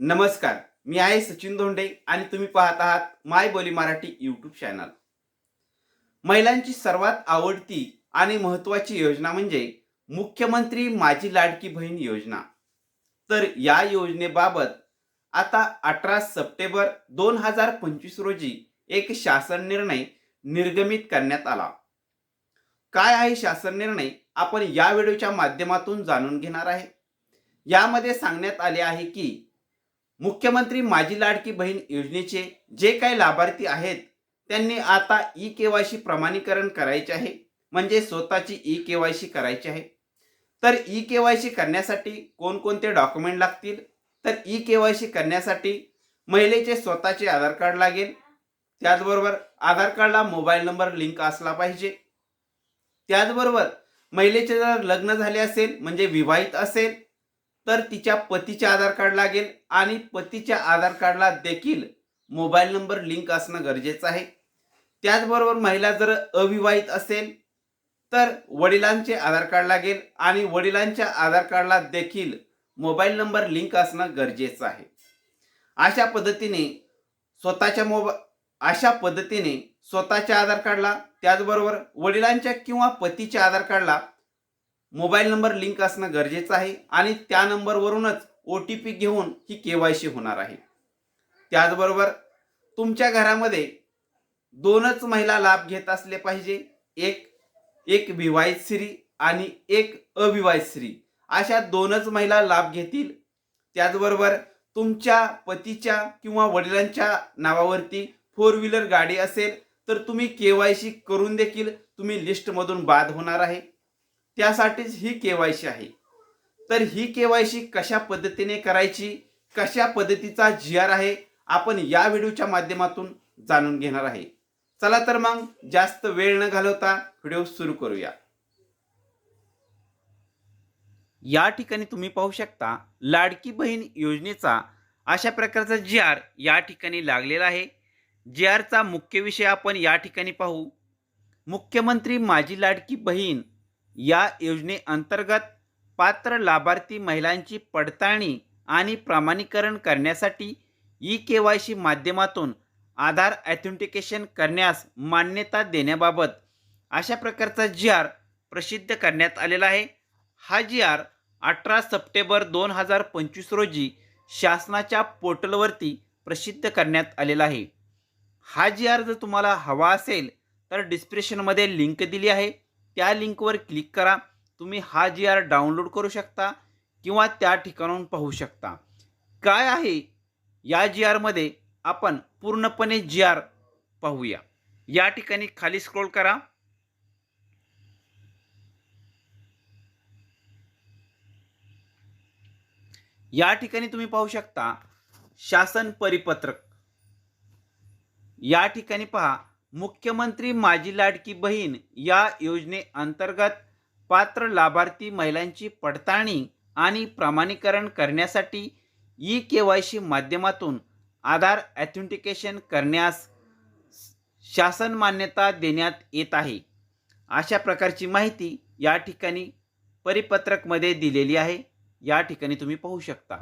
नमस्कार मी आहे सचिन धोंडे आणि तुम्ही पाहत आहात माय बोली मराठी यूट्यूब चॅनल महिलांची सर्वात आवडती आणि महत्त्वाची योजना म्हणजे मुख्यमंत्री माझी लाडकी बहीण योजना. तर या योजनेबाबत आता अठरा सप्टेंबर दोन हजार पंचवीस रोजी एक शासन निर्णय निर्गमित करण्यात आला. काय आहे शासन निर्णय? आपण या व्हिडिओच्या माध्यमातून जाणून घेणार आहे. यामध्ये सांगण्यात आले आहे की मुख्यमंत्री माझी लाडकी बहीण योजनेचे जे काही लाभार्थी आहेत त्यांनी आता ई के वाय सी प्रमाणीकरण करायचे आहे. म्हणजे स्वतःची ई के वाय सी करायची आहे. तर ई के वाय सी करण्यासाठी कोणकोणते डॉक्युमेंट लागतील? तर ई के वाय सी करण्यासाठी महिलेचे स्वतःचे आधार कार्ड लागेल. त्याचबरोबर आधार कार्डला मोबाईल नंबर लिंक असला पाहिजे. त्याचबरोबर महिलेचे जर लग्न झाले असेल म्हणजे विवाहित असेल तर तिच्या पतीचे आधार कार्ड लागेल. आणि पतीच्या आधार कार्डला देखील मोबाईल नंबर लिंक असणं गरजेचं आहे. त्याचबरोबर महिला जर अविवाहित असेल तर वडिलांचे आधार कार्ड लागेल आणि वडिलांच्या आधार कार्डला देखील मोबाईल नंबर लिंक असणं गरजेचं आहे. अशा पद्धतीने स्वतःच्या मोबा अशा पद्धतीने स्वतःच्या आधार कार्डला त्याचबरोबर वडिलांच्या किंवा पतीच्या आधार कार्डला मोबाईल नंबर लिंक असणं गरजेचं आहे आणि त्या नंबरवरूनच ओ टी पी घेऊन ही के वाय सी होणार आहे. त्याचबरोबर तुमच्या घरामध्ये दोनच महिला लाभ घेत असले पाहिजे. एक एक विवाहित स्त्री आणि एक अविवाहित स्त्री. अशा दोनच महिला लाभ घेतील. त्याचबरोबर तुमच्या पतीच्या किंवा वडिलांच्या नावावरती फोर व्हीलर गाडी असेल तर तुम्ही के वाय सी करून देखील तुम्ही लिस्टमधून बाद होणार आहे. त्यासाठीच ही के वाय सी आहे. तर ही केवायसी कशा पद्धतीने करायची कशा पद्धतीचा जी आर आहे आपण या व्हिडिओच्या माध्यमातून जाणून घेणार आहे. चला तर मग जास्त वेळ न घालवता व्हिडिओ सुरू करूया. या ठिकाणी तुम्ही पाहू शकता लाडकी बहीण योजनेचा अशा प्रकारचा जी आर या ठिकाणी लागलेला आहे. जी आरचा मुख्य विषय आपण या ठिकाणी पाहू. मुख्यमंत्री माझी लाडकी बहीण या योजनेअंतर्गत पात्र लाभार्थी महिलांची पडताळणी आणि प्रमाणीकरण करण्यासाठी ई के वाय सी माध्यमातून आधार ॲथेंटिकेशन करण्यास मान्यता देण्याबाबत अशा प्रकारचा जी आर प्रसिद्ध करण्यात आलेला आहे. हा जी आर अठरा सप्टेंबर दोन हजार पंचवीस रोजी शासनाच्या पोर्टलवरती प्रसिद्ध करण्यात आलेला आहे. हा जी आर जर तुम्हाला हवा असेल तर डिस्क्रिप्शनमध्ये लिंक दिली आहे. त्या लिंकवर क्लिक करा. तुम्ही हा जी आर डाउनलोड करू शकता किंवा त्या ठिकाणाहून पाहू शकता. काय आहे? या जी आरमध्ये आपण पूर्णपणे जी आर पाहूया. या ठिकाणी खाली स्क्रोल करा. या ठिकाणी तुम्ही पाहू शकता शासन परिपत्रक. या ठिकाणी पहा मुख्यमंत्री माझी लाडकी बहीण या योजनेअंतर्गत पात्र लाभार्थी महिलांची पडताळणी आणि प्रमाणीकरण करण्यासाठी ई के वाय सी माध्यमातून आधार ॲथेंटिकेशन करण्यास शासन मान्यता देण्यात येत आहे. अशा प्रकारची माहिती या ठिकाणी परिपत्रकमध्ये दिलेली आहे. या ठिकाणी तुम्ही पाहू शकता.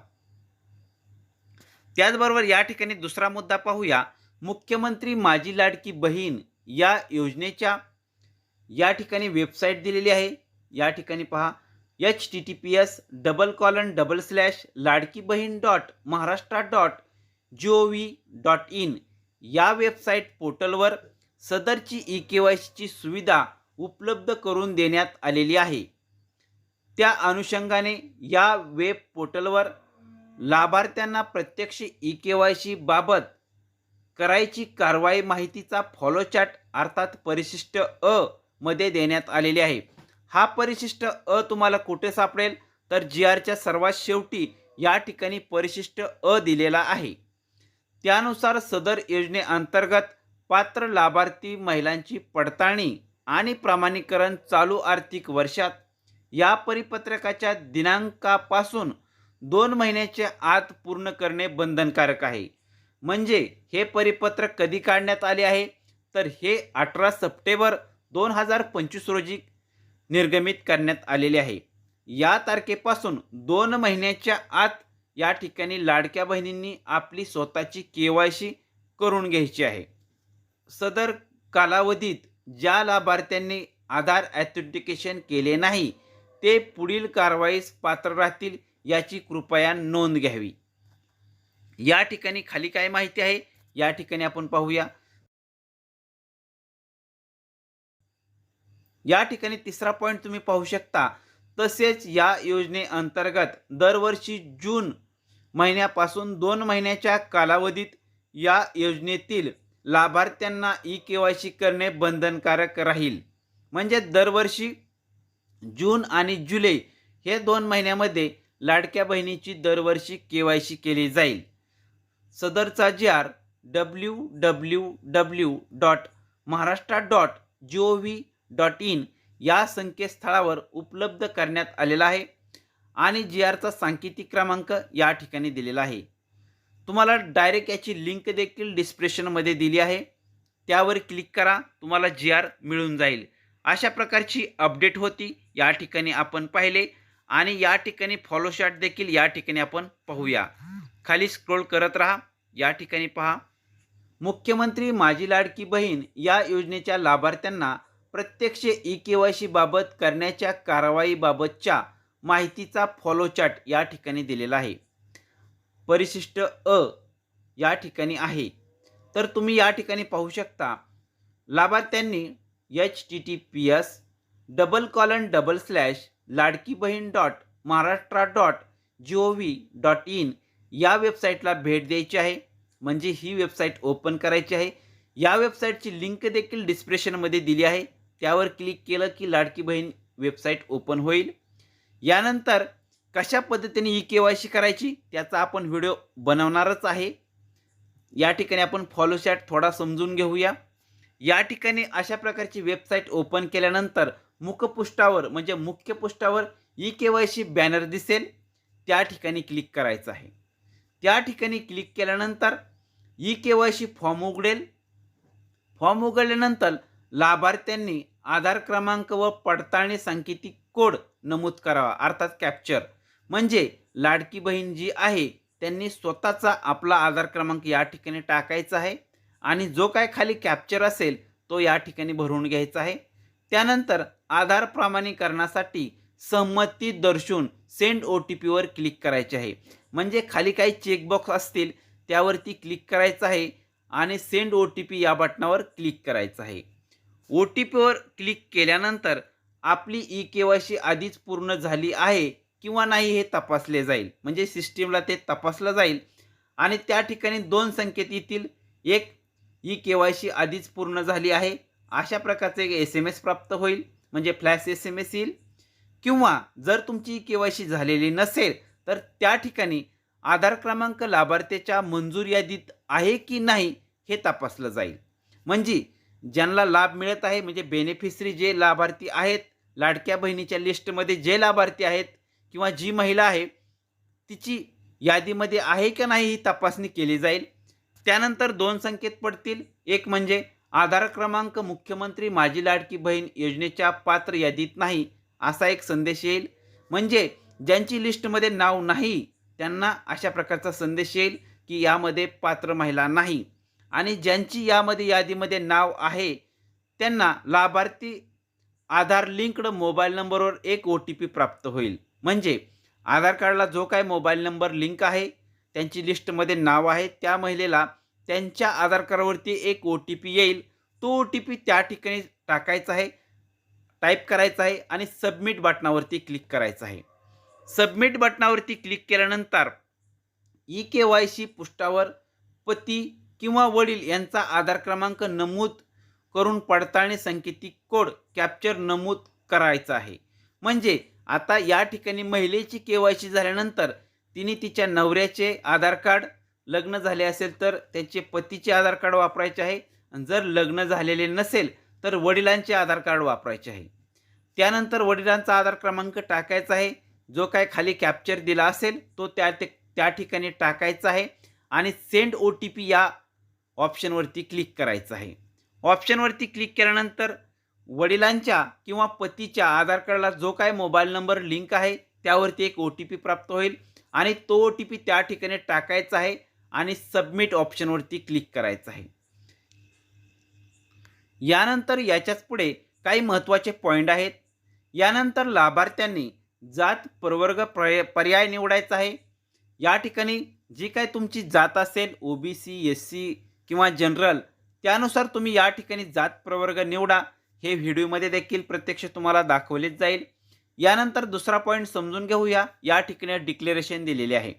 त्याचबरोबर या ठिकाणी दुसरा मुद्दा पाहूया. मुख्यमंत्री माझी लाडकी बहीण या योजनेच्या या ठिकाणी वेबसाईट दिलेली आहे. या ठिकाणी पहा. H T T P S double colon double slash Ladki Bahin dot Maharashtra dot G O V dot in या वेबसाईट पोर्टलवर सदरची ई के वाय सीची सुविधा उपलब्ध करून देण्यात आलेली आहे. त्या अनुषंगाने या वेब पोर्टलवर लाभार्थ्यांना प्रत्यक्ष ई के वाय सी बाबत करायची कारवाई माहितीचा फॉलोचॅट अर्थात परिशिष्ट अ मध्ये देण्यात आलेले आहे. हा परिशिष्ट अ तुम्हाला कुठे सापडेल? तर जी आरच्या सर्वात शेवटी या ठिकाणी परिशिष्ट अ दिलेला आहे. त्यानुसार सदर योजनेअंतर्गत पात्र लाभार्थी महिलांची पडताळणी आणि प्रमाणीकरण चालू आर्थिक वर्षात या परिपत्रकाच्या दिनांकापासून दोन महिन्याच्या आत पूर्ण करणे बंधनकारक आहे. म्हणजे हे परिपत्रक कधी काढण्यात आले आहे? तर हे अठरा सप्टेंबर दोन हजार पंचवीस रोजी निर्गमित करण्यात आलेले आहे. या तारखेपासून दोन महिन्याच्या आत या ठिकाणी लाडक्या बहिणींनी आपली स्वतःची के वाय सी करून घ्यायची आहे. सदर कालावधीत ज्या लाभार्थ्यांनी आधार ॲथेंटिकेशन केले नाही ते पुढील कारवाईस पात्र राहतील याची कृपया नोंद घ्यावी. या ठिकाणी खाली काय माहिती आहे? या ठिकाणी आपण पाहूया. या ठिकाणी तिसरा पॉईंट तुम्ही पाहू शकता. तसेच या योजनेअंतर्गत दरवर्षी जून महिन्यापासून दोन महिन्याच्या कालावधीत या योजनेतील लाभार्थ्यांना ई के वाय सी करणे बंधनकारक राहील. म्हणजे दरवर्षी जून आणि जुलै हे दोन महिन्यामध्ये लाडक्या बहिणीची दरवर्षी के वाय सी केली जाईल. सदरचा G R W W W dot Maharashtra dot G O V dot in या संकेतस्थळावर उपलब्ध करण्यात आलेला आहे आणि जी आरचा सांकेतिक क्रमांक या ठिकाणी दिलेला आहे. तुम्हाला डायरेक्ट याची लिंक देखील डिस्क्रिप्शनमध्ये दिली आहे. त्यावर क्लिक करा तुम्हाला जी आर मिळून जाईल. अशा प्रकारची अपडेट होती या ठिकाणी आपण पाहिले आणि या ठिकाणी फॉलोशॉट देखील या ठिकाणी आपण पाहूया. खाली स्क्रोल करत राहा या ठिकाणी पहा. मुख्यमंत्री माझी लाडकी बहीण या योजनेच्या लाभार्थ्यांना प्रत्यक्ष ई के वाय सी बाबत करण्याच्या कारवाईबाबतच्या माहितीचा फॉलोचार्ट या ठिकाणी दिलेला आहे. परिशिष्ट अ या ठिकाणी आहे. तर तुम्ही या ठिकाणी पाहू शकता लाभार्थ्यांनी H T T P S double colon double slash Ladki Bahin dot Maharashtra dot G O V dot in या वेबसाईटला भेट द्यायची आहे. म्हणजे ही वेबसाईट ओपन करायची आहे. या वेबसाईटची लिंक देखील डिस्क्रिप्शनमध्ये दिली आहे. त्यावर क्लिक केलं की लाडकी बहीण वेबसाईट ओपन होईल. यानंतर कशा पद्धतीने ई के वाय सी करायची त्याचा आपण व्हिडिओ बनवणारच आहे. या ठिकाणी आपण फॉलो चॅट थोडा समजून घेऊया. या ठिकाणी अशा प्रकारची वेबसाईट ओपन केल्यानंतर मुखपृष्ठावर म्हणजे मुख्य पृष्ठावर E K Y C banner दिसेल. त्या ठिकाणी क्लिक करायचं आहे. त्या ठिकाणी क्लिक केल्यानंतर E K Y C form उघडेल. फॉर्म उघडल्यानंतर लाभार्थ्यांनी आधार क्रमांक व पडताळणी सांकेतिक कोड नमूद करावा अर्थात कॅप्चर म्हणजे लाडकी बहीण जी आहे त्यांनी स्वतःचा आपला आधार क्रमांक या ठिकाणी टाकायचा आहे आणि जो काय खाली कॅप्चर असेल तो या ठिकाणी भरून घ्यायचा आहे. त्यानंतर आधार प्रमाणीकरणासाठी संमती दर्शवून सेंड ओ टी पीवर क्लिक करायचे आहे. म्हणजे खाली काही चेकबॉक्स असतील त्यावरती क्लिक करायचं आहे आणि सेंड ओ टी पी या बटनावर क्लिक करायचं आहे. ओ टी पीवर क्लिक केल्यानंतर आपली ई के वाय सी आधीच पूर्ण झाली आहे किंवा नाही हे तपासले जाईल. म्हणजे सिस्टीमला ते तपासलं जाईल. आणि त्या ठिकाणी दोन संकेत येतील. एक ई के वाय सी आधीच पूर्ण झाली आहे. अशा प्रकारचे एक एस एम एस प्राप्त होईल. म्हणजे फ्लॅश एस एम एस येईल. किंवा जर तुमची ई के वाय सी झालेली नसेल तर त्या ठिकाणी आधार क्रमांक लाभार्थ्याच्या मंजूर यादीत आहे की नाही हे तपासलं जाईल. म्हणजे ज्यांना लाभ मिळत आहे म्हणजे बेनिफिशरी जे लाभार्थी आहेत लाडक्या बहिणीच्या लिस्टमध्ये जे लाभार्थी आहेत किंवा जी महिला आहे तिची यादीमध्ये आहे का नाही ही तपासणी केली जाईल. त्यानंतर दोन संकेत पडतील. एक म्हणजे आधार क्रमांक मुख्यमंत्री माझी लाडकी बहीण योजनेच्या पात्र यादीत नाही असा एक संदेश येईल. म्हणजे ज्यांची लिस्टमध्ये नाव नाही त्यांना अशा प्रकारचा संदेश येईल की यामध्ये पात्र महिला नाही. आणि ज्यांची यामध्ये यादीमध्ये नाव आहे त्यांना लाभार्थी आधार लिंक्ड मोबाईल नंबरवर एक ओ टी पी प्राप्त होईल. म्हणजे आधार कार्डला जो काय मोबाईल नंबर लिंक आहे त्यांची लिस्टमध्ये नाव आहे त्या महिलेला त्यांच्या आधार कार्डवरती एक ओ टी पी येईल. तो ओ टी पी त्या ठिकाणी टाकायचा आहे टाईप करायचा आहे आणि सबमिट बटनावरती क्लिक करायचं आहे. सबमिट बटनावरती क्लिक केल्यानंतर ई के वाय सी पृष्ठावर पती किंवा वडील यांचा आधार क्रमांक नमूद करून पडताळणी संकेतिक कोड कॅप्चर नमूद करायचा आहे. म्हणजे आता या ठिकाणी महिलेची के वाय सी झाल्यानंतर तिने तिच्या नवऱ्याचे आधार कार्ड लग्न झाले असेल तर त्याचे पतीचे आधार कार्ड वापरायचे आहे. आणि जर लग्न झालेले नसेल तर वडिलांचे आधार कार्ड वापरायचे आहे. त्यानंतर वडिलांचा आधार क्रमांक टाकायचा आहे. जो काय खाली कॅप्चर दिला असेल तो त्या ते त्या ठिकाणी टाकायचा आहे. आणि सेंड ओ टी पी या ऑप्शनवरती क्लिक करायचं आहे. ऑप्शनवरती क्लिक केल्यानंतर वडिलांच्या किंवा पतीच्या आधार कार्डला जो काय मोबाईल नंबर लिंक आहे त्यावरती एक ओ टी पी प्राप्त होईल आणि तो ओ टी पी त्या ठिकाणी टाकायचा आहे आणि सबमिट ऑप्शनवरती क्लिक करायचं आहे. यानंतर याच्याच पुढे काही महत्त्वाचे पॉईंट आहेत. यानंतर लाभार्थ्यांनी जात प्रवर्ग पर्याय पर्याय निवडायचा आहे. या ठिकाणी जी काय तुमची जात असेल O B C S C किंवा जनरल त्यानुसार तुम्ही या ठिकाणी जात प्रवर्ग निवडा. हे व्हिडिओमध्ये देखील प्रत्यक्ष तुम्हाला दाखवलेच जाईल. यानंतर दुसरा पॉईंट समजून घेऊया. या ठिकाणी डिक्लेरेशन दिलेले आहे.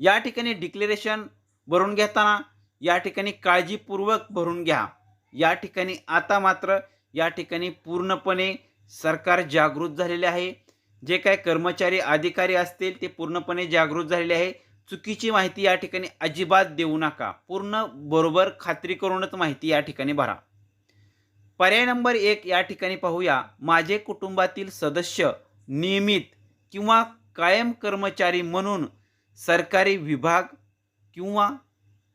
या ठिकाणी डिक्लेरेशन भरून घेताना या ठिकाणी काळजीपूर्वक भरून घ्या. या ठिकाणी आता मात्र या ठिकाणी पूर्णपणे सरकार जागृत झालेले आहे. जे काय कर्मचारी अधिकारी असतील ते पूर्णपणे जागृत झालेले आहे. चुकीची माहिती या ठिकाणी अजिबात देऊ नका. पूर्ण बरोबर खात्री करूनच माहिती या ठिकाणी भरा. पर्याय नंबर एक या ठिकाणी पाहूया. माझे कुटुंबातील सदस्य नियमित किंवा कायम कर्मचारी म्हणून सरकारी विभाग किंवा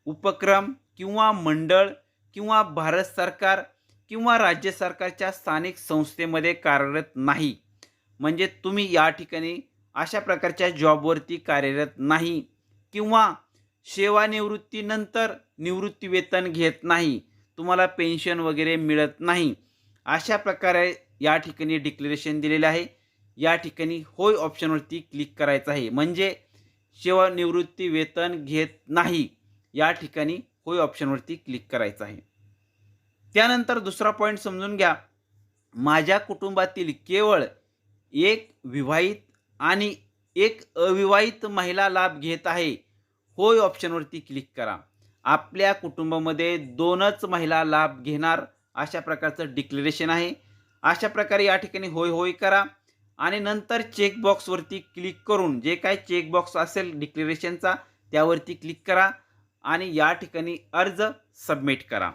उपक्रम किंवा मंडळ किंवा भारत सरकार किंवा राज्य सरकारच्या स्थानिक संस्थेमध्ये कार्यरत नाही. म्हणजे तुम्ही या ठिकाणी अशा प्रकारच्या जॉबवरती कार्यरत नाही. किंवा सेवानिवृत्तीनंतर निवृत्तीवेतन घेत नाही तुम्हाला पेन्शन वगैरे मिळत नाही अशा प्रकारे या ठिकाणी डिक्लेरेशन दिलेलं आहे. या ठिकाणी होय ऑप्शनवरती क्लिक करायचं आहे. म्हणजे सेवानिवृत्ती वेतन घेत नाही या ठिकाणी होय ऑप्शनवरती क्लिक करायचं आहे. त्यानंतर दुसरा पॉईंट समजून घ्या. माझ्या कुटुंबातील केवळ एक विवाहित आणि एक अविवाहित महिला लाभ घेत आहे. होय ऑप्शनवरती क्लिक करा. आपल्या कुटुंबामध्ये दोनच महिला लाभ घेणार अशा प्रकारचं डिक्लेरेशन आहे. अशा प्रकारे या ठिकाणी होय होय करा. आणि नंतर चेकबॉक्सवरती क्लिक करून जे काय चेकबॉक्स असेल डिक्लेरेशनचा त्यावरती क्लिक करा. आणि या ठिकाणी अर्ज सबमिट करा.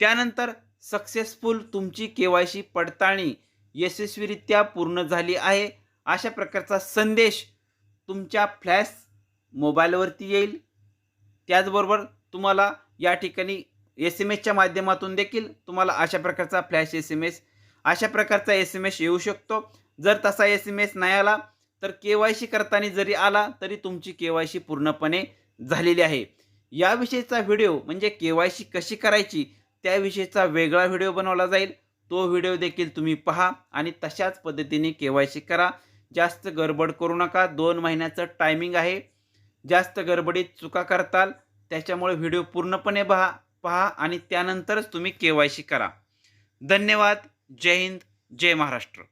त्यानंतर सक्सेसफुल तुमची के वाय सी पडताळणी यशस्वीरित्या पूर्ण झाली आहे. अशा प्रकारचा संदेश तुमच्या फ्लॅश मोबाईलवरती येईल. त्याचबरोबर तुम्हाला या ठिकाणी एस एम एसच्या माध्यमातून देखील तुम्हाला अशा प्रकारचा फ्लॅश एस एम एस अशा प्रकारचा एस एम एस येऊ शकतो. जर तसा एस एम एस नाही आला तर के वाय सी करताना जरी आला तरी तुमची के वाय सी पूर्णपणे झालेली आहे. याविषयीचा व्हिडिओ म्हणजे के वाय सी कशी करायची त्याविषयीचा वेगळा व्हिडिओ बनवला जाईल. तो व्हिडिओ देखील तुम्ही पहा आणि तशाच पद्धतीने के वाय सी करा. जास्त गडबड करू नका. दोन महिन्याचं टायमिंग आहे. जास्त गडबडीत चुका करताल त्याच्यामुळे व्हिडिओ पूर्णपणे पहा पहा आणि त्यानंतरच तुम्ही के वाय सी करा. धन्यवाद. जय हिंद. जय महाराष्ट्र.